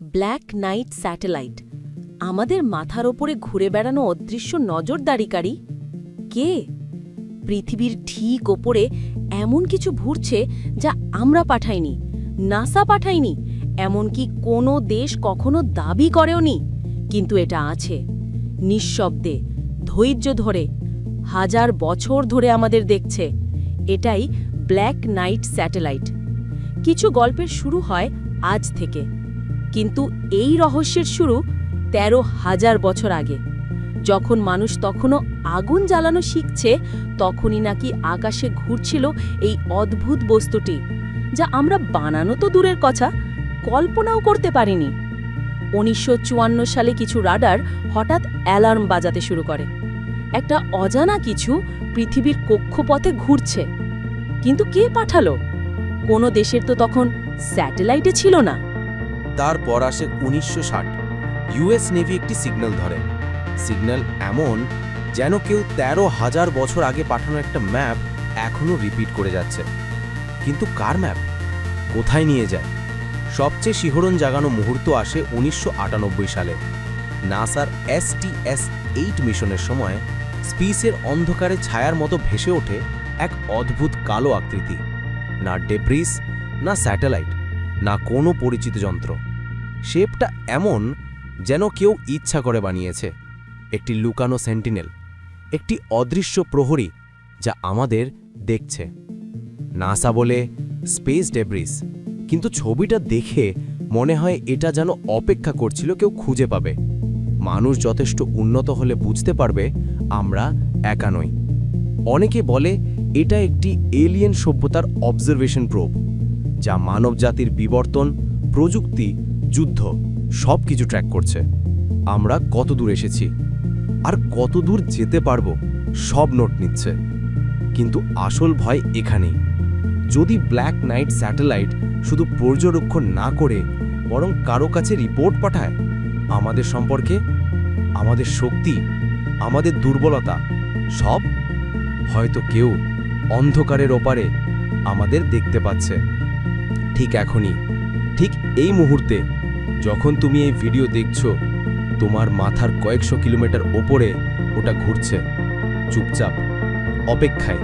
Black night satellite আমাদের মাথার ওপরে ঘুরে বেড়ানো অদৃশ্য নজরদারিকারী কে? পৃথিবীর ঠিক ওপরে এমন কিছু ঘুরছে যা আমরা পাঠাইনি, নাসা পাঠাইনি, এমনকি কোনো দেশ কখনো দাবি করেওনি, কিন্তু এটা আছে। নিঃশব্দে, ধৈর্য ধরে, হাজার বছর ধরে আমাদের দেখছে। এটাই ব্ল্যাক নাইট স্যাটেলাইট কিছু গল্পের শুরু হয় আজ থেকে। কিন্তু এই রহস্যের শুরু তেরো হাজার বছর আগে। যখন মানুষ তখনও আগুন জ্বালানো শিখছে, তখনই নাকি আকাশে ঘুরছিল এই অদ্ভুত বস্তুটি, যা আমরা বানানো তো দূরের কথা, কল্পনাও করতে পারিনি। উনিশশো চুয়ান্ন সালে কিছু রাডার হঠাৎ অ্যালার্ম বাজাতে শুরু করে। একটা অজানা কিছু পৃথিবীর কক্ষপথে ঘুরছে। কিন্তু কে পাঠালো? কোনো দেশের তো তখন স্যাটেলাইটে ছিল না। তারপর আসে উনিশশো ষাট। ইউএস নেভি একটি সিগন্যাল ধরে। সিগন্যাল এমন যেন কেউ তেরো হাজার বছর আগে পাঠানো একটা ম্যাপ এখনও রিপিট করে যাচ্ছে। কিন্তু কার ম্যাপ কোথায় নিয়ে যায়? সবচেয়ে শিহরণ জাগানো মুহূর্ত আসে উনিশশো আটানব্বই সালে। নাসার এসটিএস এইট মিশনের সময় স্পিসের অন্ধকারে ছায়ার মতো ভেসে ওঠে এক অদ্ভুত কালো আকৃতি। না ডেব্রিস, না স্যাটেলাইট, না কোনো পরিচিত যন্ত্র। শেপটা এমন যেন কেউ ইচ্ছা করে বানিয়েছে। একটি লুকানো সেন্টিনেল, একটি অদৃশ্য প্রহরী যা আমাদের দেখছে। নাসা বলে স্পেস ডেব্রিস, কিন্তু ছবিটা দেখে মনে হয় এটা যেন অপেক্ষা করছিল কেউ খুঁজে পাবে। মানুষ যথেষ্ট উন্নত হলে বুঝতে পারবে আমরা একা নই। অনেকে বলে এটা একটি এলিয়েন সভ্যতার অবজারভেশন প্রোব, যা মানবজাতির বিবর্তন, প্রযুক্তি যুদ্ধ, সব কিছু ট্র্যাক করছে। আমরা কত দূর এসেছি আর কত দূর যেতে পারব, সব নোট নিচ্ছে। কিন্তু আসল ভয় এখানেই। যদি ব্ল্যাক নাইট স্যাটেলাইট শুধু পর্যবেক্ষণ না করে, বরং কারও কাছে রিপোর্ট পাঠায়, আমাদের সম্পর্কে, আমাদের শক্তি, আমাদের দুর্বলতা, সব হয়তো কেউ অন্ধকারের ওপারে আমাদের দেখতে পাচ্ছে। ঠিক এখনই, ঠিক এই মুহূর্তে যখন তুমি এই ভিডিও দেখছ তোমার মাথার কয়েকশো কিলোমিটার ওপরে ওটা ঘুরছে। চুপচাপ অপেক্ষায়।